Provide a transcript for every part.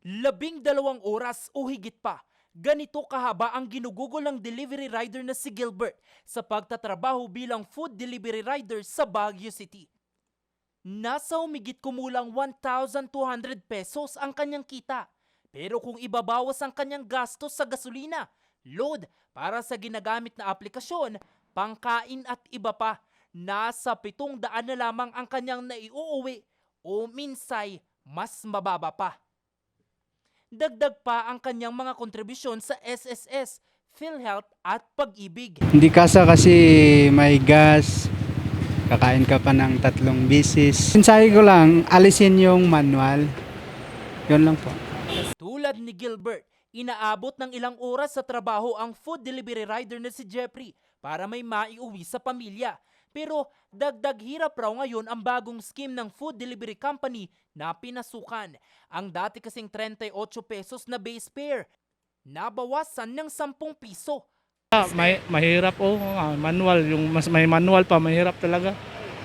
Labing dalawang oras o higit pa. Ganito kahaba ang ginugugol ng delivery rider na si Gilbert sa pagtatrabaho bilang food delivery rider sa Baguio City. Nasa humigit kumulang 1,200 pesos ang kanyang kita. Pero kung ibabawas ang kanyang gastos sa gasolina, load para sa ginagamit na aplikasyon, pangkain at iba pa, nasa 700 na lamang ang kanyang naiuuwi o minsay mas mababa pa. Dagdag pa ang kanyang mga kontribusyon sa SSS, PhilHealth at Pag-ibig. Hindi kasa kasi may gas, kakain ka pa ng tatlong bisis. Mensahe ko lang, alisin yung manual. Yun lang po. Tulad ni Gilbert, inaabot ng ilang oras sa trabaho ang food delivery rider na si Jeffrey para may maiuwi sa pamilya. Pero dagdag hirap raw ngayon ang bagong scheme ng food delivery company na pinasukan. Ang dati kasing 38 pesos na base fare, nabawasan ng 10 piso. Ah, may mahirap oh, ah, manual yung mas may manual pa mahirap talaga.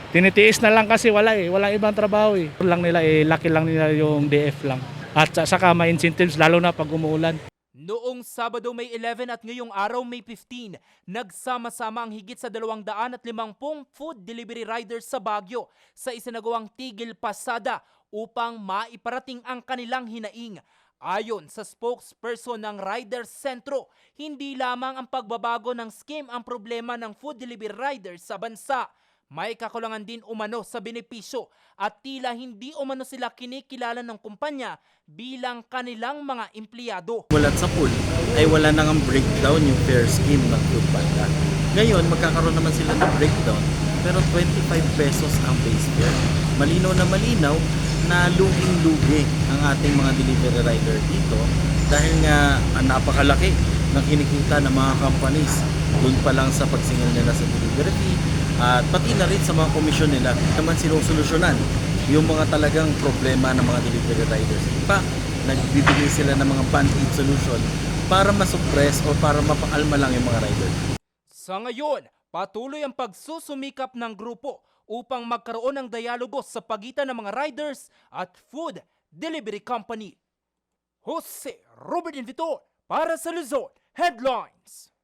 Tinitiis na lang kasi wala eh, wala ibang trabaho eh. Lang nila eh, laki lang nila yung DF lang. At sa- saka may incentives lalo na pag umuulan. Noong Sabado May 11 at ngayong araw May 15, nagsama-sama ang higit sa 250 food delivery riders sa Baguio sa isinagawang tigil pasada upang maiparating ang kanilang hinaing. Ayon sa spokesperson ng Riders Sentro, hindi lamang ang pagbabago ng scheme ang problema ng food delivery riders sa bansa. May kakulangan din umano sa benepisyo at tila hindi umano sila kinikilala ng kumpanya bilang kanilang mga empleyado. Mulat sa pool ay wala nang ang breakdown yung fare scheme ng food panda. Ngayon, magkakaroon naman sila ng breakdown pero 25 pesos ang base fare. Malinaw na malinaw na luging-lugi ang ating mga delivery rider dito dahil nga ang napakalaki ng kinikita ng mga companies doon pa lang sa pagsingil nila sa delivery fee at pati na rin sa mga komisyon nila naman sinusolusyonan yung mga talagang problema ng mga delivery riders. Pa, nagbibigay sila ng mga band-aid solution para masuppress o para mapakalma lang yung mga rider. Sa ngayon, patuloy ang pagsusumikap ng grupo upang magkaroon ng dialogo sa pagitan ng mga riders at food delivery company. Jose Robert Invitor para sa Luzon Headlines.